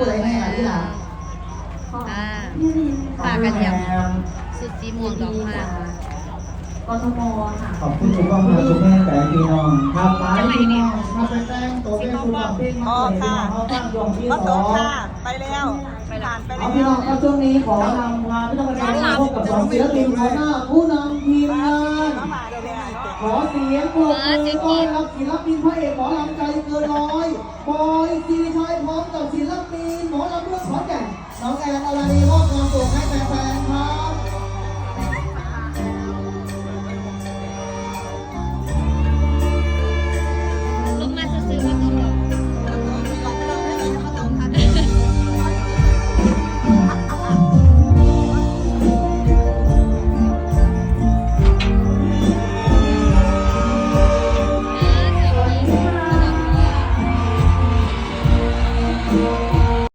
ผู้ใดแน่ที่ล่ะอ่าพี่ลินปากกระเทียมสุดสีม่วงดอกมากกทมค่ะ ขอบคุณทุกคนมาทุกแม่แต่พี่น้องครับไปพี่น้องมาไปแต่งตัวเป็นคุณบอกพี่มาเลยพี่น้องเขาตั้งดวงที่มาสตอกงค่ะ ไปแล้วผ่านไปเอาแล้พี่น้องวครับช่วงนี้ขอนำพาพี่น้องไปพบกับสองศิลปินหัวหน้าผู้นำทีมงานมามาเลยเนี่ยขอเสียงปรบมือต้อนรับศิลปินพระเอกหมอลำใจเกินร้อยบอยซีชัยพร้อมกับศิล น้องแอนอลานีมอบความสุขให้แฟน